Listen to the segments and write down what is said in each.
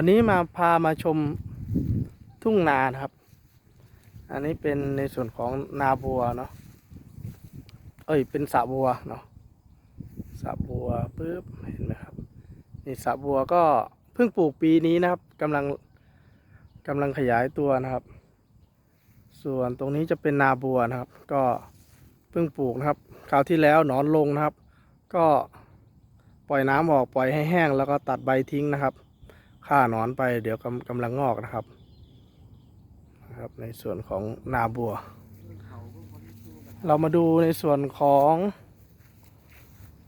วันนี้มาพามาชมทุ่งนานะครับ อันนี้เป็นในส่วนของนาบัวเนาะ เอ้ย เป็นสระบัวเนาะ สระบัวปุ๊บ เห็นไหมครับ นี่สระบัวก็เพิ่งปลูกปีนี้นะครับกำลังกำลังขยายตัวนะครับ ส่วนตรงนี้จะเป็นนาบัวนะครับ ก็เพิ่งปลูกนะครับ คราวที่แล้วหนอนลงนะครับ ก็ปล่อยน้ำออกปล่อยให้แห้งแล้วก็ตัดใบทิ้งนะครับ ฆ่าหนอนไปเดี๋ยวกำกำลังงอกนะครับนะครับ ในส่วนของนาบัว เรามาดูในส่วนของ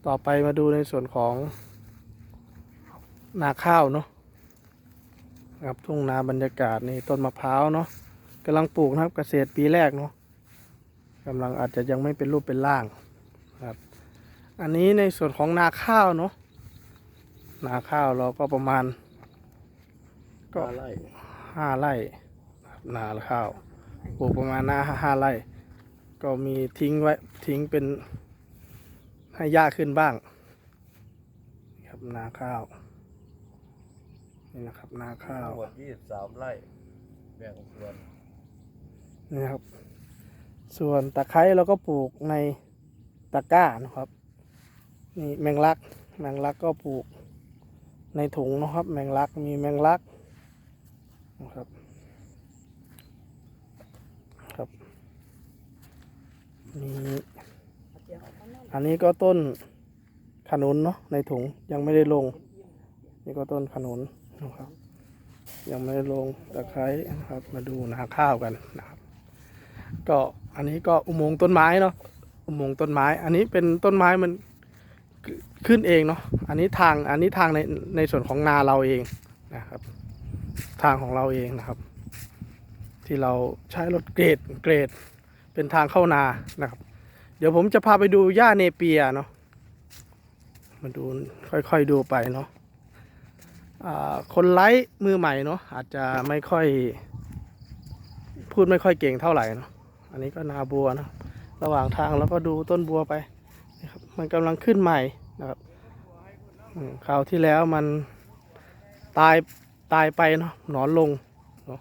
ต่อไปมาดูในส่วนของ นาข้าวเนาะนะครับทุ่งนาบรรยากาศนี่ต้นมะพร้าวเนาะกำลังปลูกนะครับเกษตรปีแรกเนาะกำลังอาจจะยังไม่เป็นรูปเป็นร่างนะครับ อันนี้ในส่วนของนาข้าวเนาะนาข้าวเราก็ประมาณ ก็ห้าไร่ห้าไร่นะครับนาข้าวปลูกประมาณนาห้าไร่ ก็มีทิ้งไว้ทิ้งเป็นให้หญ้าขึ้นบ้างนี่ครับนาข้าวนี่นะครับนาข้าวทั้งหมดยี่สิบสามไร่แบ่งส่วนนี่นะครับ ส่วนตะไคร้เราก็ปลูกในตะกร้านะครับ นี่แมงลัก แมงลักก็ปลูกในถุงนะครับ แมงลักมีแมงลัก นะครับ ครับมีอันนี้ก็ต้นขนุนเนาะในถุงยังไม่ได้ลง นี่ก็ต้นขนุนนะครับ ยังไม่ได้ลงตะไคร้นะครับ มาดูนาข้าวกันนะครับ ก็อันนี้ก็อุโมงค์ต้นไม้เนาะอุโมงค์ต้นไม้ อันนี้เป็นต้นไม้มันขึ้นเองเนาะอันนี้ทางอันนี้ทางในในส่วนของนาเราเองนะครับ ทางของเราเองนะครับ ที่เราใช้รถเกรดเกรด เป็นทางเข้านานะครับ เดี๋ยวผมจะพาไปดูหญ้าเนเปียเนาะมาดูค่อยๆดูไปเนาะคนไลฟ์มือใหม่เนาะอาจจะไม่ค่อย พูดไม่ค่อยเก่งเท่าไหร่เนาะอันนี้ก็นาบัวนะระหว่างทางเราก็ดูต้นบัวไปนะครับมันกำลังขึ้นใหม่นะครับคราวที่แล้วมันตาย ตายไปเนาะหนอนลงเนาะ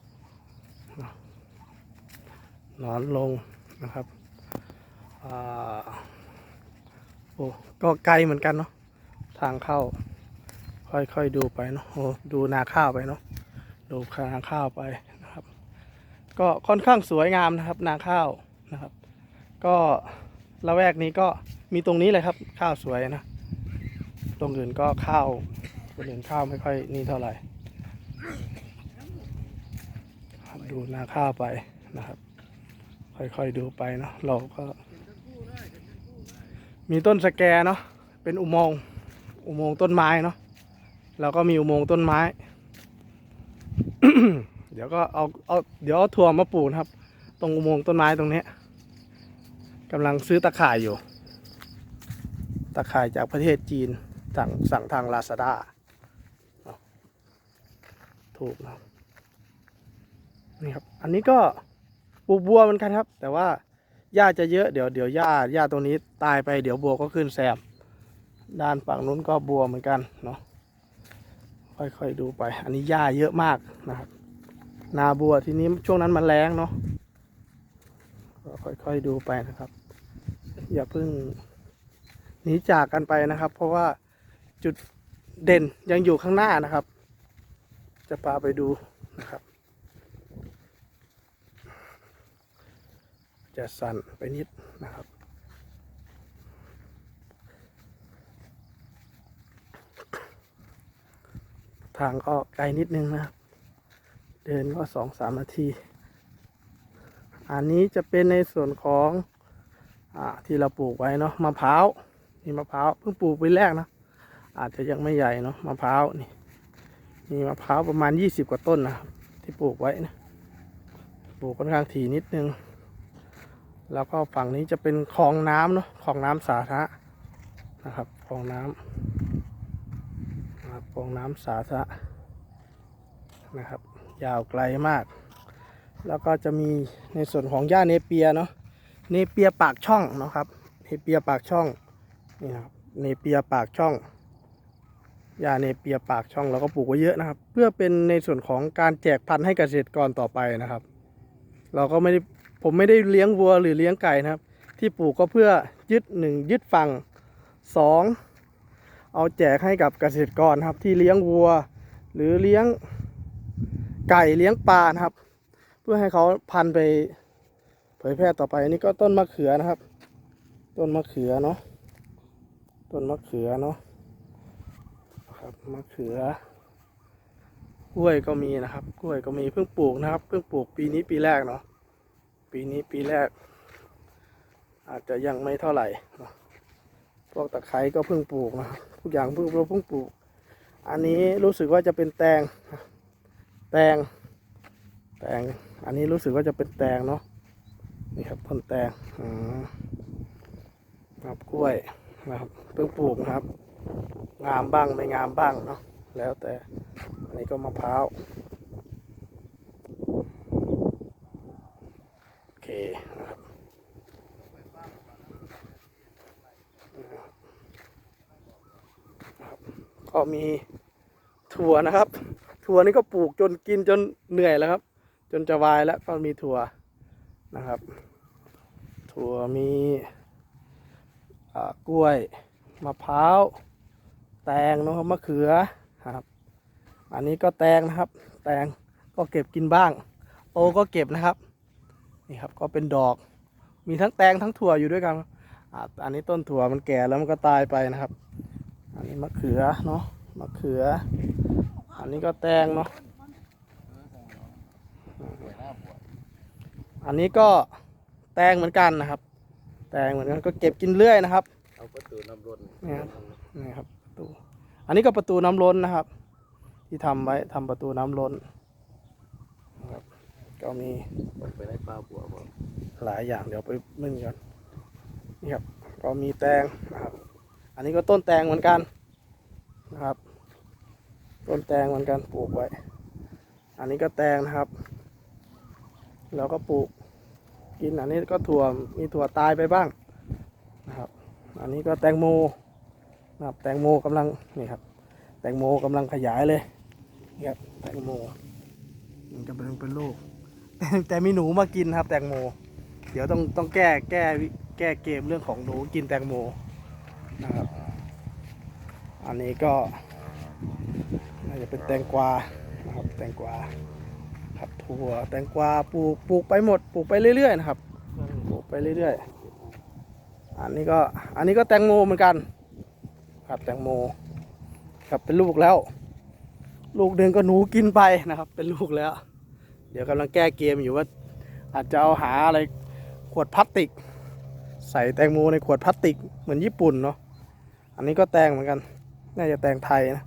หนอนลงนะครับอโอ้ก็ไกลเหมือนกันเนาะทางเข้า ค่อยๆดูไปเนาะโอ้ดูนาข้าวไปเนาะดูนาข้าวไปนะครับ ก็ค่อนข้างสวยงามนะครับ นาข้าวนะครับ ก็ละแวกนี้ก็มีตรงนี้เลยครับข้าวสวยนะ ตรงอื่นก็ข้าวตรงอื่นข้าวไม่ค่อยนี่เท่าไหร่ครับ ดูนาข้าวไปนะครับ ค่อยๆดูไปเนาะเราก็ มีต้นสแกเนาะเป็นอุโมงค์อุโมงค์ต้นไม้เนาะแล้วก็มีอุโมงค์ต้นไม้ เดี๋ยวก็เอาเอาเดี๋ยวเอาถั่วมาปลูกนครับ ตรงอุโมงค์ต้นไม้ตรงนี้กำลังซื้อตะข่ายอยู่ ตะข่ายจากประเทศจีนสั่งสั่งทางลาซาด้าถูกนะ นี่ครับ อันนี้ก็ปลูกบัวเหมือนกันครับ แต่ว่าหญ้าจะเยอะเดี๋ยวเดี๋ยวหญ้าหญ้าตรงนี้ตายไปเดี๋ยวบัวก็ขึ้นแซมด้านฝั่งนู้นก็บัวเหมือนกันเนาะค่อยๆดูไป อันนี้หญ้าเยอะมากนะครับ นาบัวทีนี้ช่วงนั้นมันแรงเนาะก็ค่อยๆดูไปนะครับ อย่าเพิ่งหนีจากกันไปนะครับ เพราะว่าจุดเด่นยังอยู่ข้างหน้านะครับ จะพาไปดูนะครับ จะสั่นไปนิดนะครับ ทางก็ไกลนิดนึงนะ เดินก็สองสามนาที อันนี้จะเป็นในส่วนของอที่เราปลูกไว้เนาะมะพร้าวนี่มะพร้าวเพิ่งปลูกไปแรกนะอาจจะยังไม่ใหญ่เนาะมะพร้าวนี่มีมะพร้าวประมาณยี่สิบกว่าต้นนะที่ปลูกไว้นะปลูกค่อนข้างถี่นิดนึง แล้วก็ฝั่งนี้จะเป็นคลองน้ำเนาะคลองน้ำสาธารณะนะครับคลองน้ำนะครับคลองน้ำสาธารณะนะครับ ยาวไกลมาก แล้วก็จะมีในส่วนของหญ้าเนเปียเนาะเนเปียปากช่องเนาะครับเนเปียปากช่องนี่ครับเนเปียปากช่องยาเนเปียปากช่องเราก็ปลูกไว้เยอะนะครับ เพื่อเป็นในส่วนของการแจกพันธุ์ให้เกษตรกรต่อไปนะครับ เราก็ไม่ได้ ผมไม่ได้เลี้ยงวัวหรือเลี้ยงไก่นะครับ ที่ปลูกก็เพื่อยึดหนึ่งยึดฝั่งสองเอาแจกให้กับเกษตรกรครับ ที่เลี้ยงวัว หรือเลี้ยงไก่เลี้ยงปลานะครับ เพื่อให้เขาพันไปเผยแพร่ต่อไปอันนี่ก็ต้นมะเขือนะครับ ต้นมะเขือเนาะต้นมะเขือเนาะครับมะเขือกล้วยก็มีนะครับ กล้วยก็มีเพิ่งปลูกนะครับ เพิ่งปลูกปีนี้ปีแรกเนาะ ปีนี้ปีแรก อาจจะยังไม่เท่าไหร่ พวกตะไคร้ก็เพิ่งปลูกนะทุกอย่างเพิ่งเราเพิ่งปลูก อันนี้รู้สึกว่าจะเป็นแตง แตง แตง อันนี้รู้สึกว่าจะเป็นแตงเนาะ นี่ครับต้นแตงอืมครับกล้วยนะครับเพิ่งปลูกนะครับ งามบ้างไม่งามบ้างเนาะแล้วแต่อันนี้ก็มะพร้าว โอเคนะครับ ก็มีถั่วนะครับ ถั่วนี่ก็ปลูกจนกินจนเหนื่อยแล้วครับ จนจะวายแล้วก็มีถั่วนะครับ ถั่วมีกล้วยมะพร้าวแตงนะครับมะเขือครับ อันนี้ก็แตงนะครับ แตงก็เก็บกินบ้างโตก็เก็บนะครับนี่ครับก็เป็นดอก มีทั้งแตงทั้งถั่วอยู่ด้วยกันอ่าอันนี้ต้นถั่วมันแก่แล้วมันก็ตายไปนะครับ อันนี้มะเขือเนาะมะเขือ อันนี้ก็แตงเนาะอันนี้ก็แตงเหมือนกันนะครับ แตงเหมือนกันก็เก็บกินเรื่อยนะครับเอาประตูน้ำร้นนี่นี่ครับประตูอันนี้ก็ประตูน้ำล้นนะครับ ที่ทำไว้ทำประตูน้ำล้นนะครับก็มีลงไปในปลาบัวหลายอย่างเดี๋ยวไปนึ่งกันนี่ครับก็มีแตงนะครับ อันนี้ก็ต้นแตงเหมือนกันนะครับ ต้นแตงเหมือนกันปลูกไว้ อันนี้ก็แตงนะครับ เราก็ปลูกกินอันนี้ก็ถั่วมีถั่วตายไปบ้างนะครับ อันนี้ก็แตงโมนะครับแตงโมกำลังนี่ครับ แตงโมกำลังขยายเลยนี่ครับแตงโมมันจะเป็นเป็นลูกแต่แต่มีหนูมากินครับ แตงโม เดี๋ยวต้องต้องแก้แก้แก้เกมเรื่องของหนูกินแตงโม นะครับ อันนี้ก็น่าจะเป็นแตงกวานะครับแตงกวาครับถั่วแตงกวาปลูกปลูกไปหมดปลูกไปเรื่อยๆนะครับปลูกไปเรื่อยๆ อันนี้ก็อันนี้ก็แตงโมเหมือนกัน ครับแตงโมครับเป็นลูกแล้ว ลูกหนึ่งก็หนูกินไปนะครับ เป็นลูกแล้ว เดี๋ยวกำลังแก้เกมอยู่ว่า อาจจะเอาหาอะไรขวดพลาสติก ใส่แตงโมในขวดพลาสติกเหมือนญี่ปุ่นเนาะ อันนี้ก็แตงเหมือนกัน น่าจะแตงไทยนะ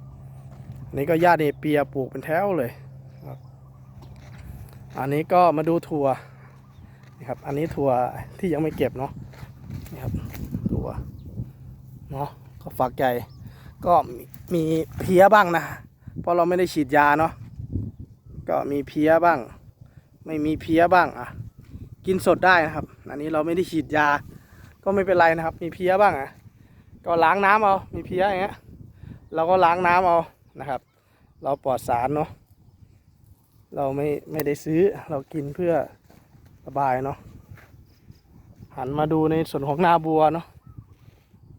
อันนี้ก็ญาติเนเปียปลูกเป็นแถวเลย อันนี้ก็มาดูถั่วนี่ครับ อันนี้ถั่วที่ยังไม่เก็บเนาะ นี่ครับถั่ว เนาะ ก็ฝักใหญ่ ก็มีมีเพี้ยบ้างนะ เพราะเราไม่ได้ฉีดยาเนาะ ก็มีเพี้ยบ้าง ไม่มีเพี้ยบ้างอะ กินสดได้นะครับ อันนี้เราไม่ได้ฉีดยา ก็ไม่เป็นไรนะครับ มีเพี้ยบ้างอะ ก็ล้างน้ำเอา มีเพี้ยอย่างเงี้ย เราก็ล้างน้ำเอานะครับ เราปลอดสารเนาะ เราไม่ไม่ได้ซื้อ เรากินเพื่อสบายเนาะ หันมาดูในส่วนของนาบัวเนาะ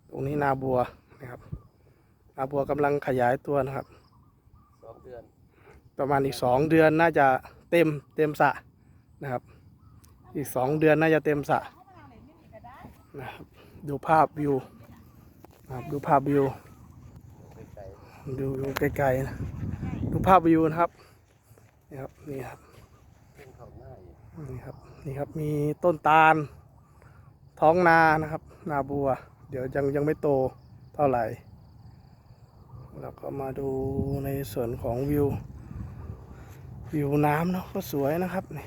ตรงนี้นาบัวนะครับ นาบัวกำลังขยายตัวนะครับสองเดือนประมาณอีกสองเดือนน่าจะเต็มเต็มสระนะครับ อีกสองเดือนน่าจะเต็มสระนะครับ ดูภาพวิวนะ ครับดูภาพวิว ดูดูไกลๆนะดูภาพวิวนะครับ นี่ครับ นี่ครับ นี่ครับ นี่ครับ มีต้นตาล ท้องนานะครับ นาบัว เดี๋ยวยังยังไม่โตเท่าไหร่ แล้วก็มาดูในส่วนของวิว วิวน้ำเนาะก็สวยนะครับนี่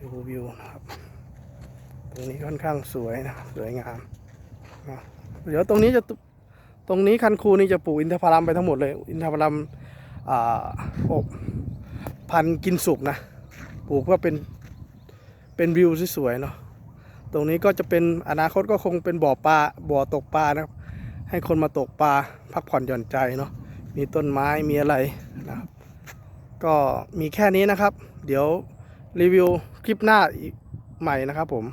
ดูวิวนะครับ ตรงนี้ค่อนข้างสวยนะครับสวยงามนะเดี๋ยวตรงนี้จะ ตรงนี้คันคูนี่จะปลูกอินทผลัมไปทั้งหมดเลย อินทผลัมอ่าอบพันกินสุกนะปลูกเพื่อเป็นเป็นวิวสวยๆเนาะตรงนี้ก็จะเป็นอนาคตก็คงเป็นบ่อปลาบ่อตกปลานะครับให้คนมาตกปลาพักผ่อนหย่อนใจเนาะมีต้นไม้มีอะไรนะครับก็มีแค่นี้นะครับ เดี๋ยวรีวิวคลิปหน้าใหม่นะครับผม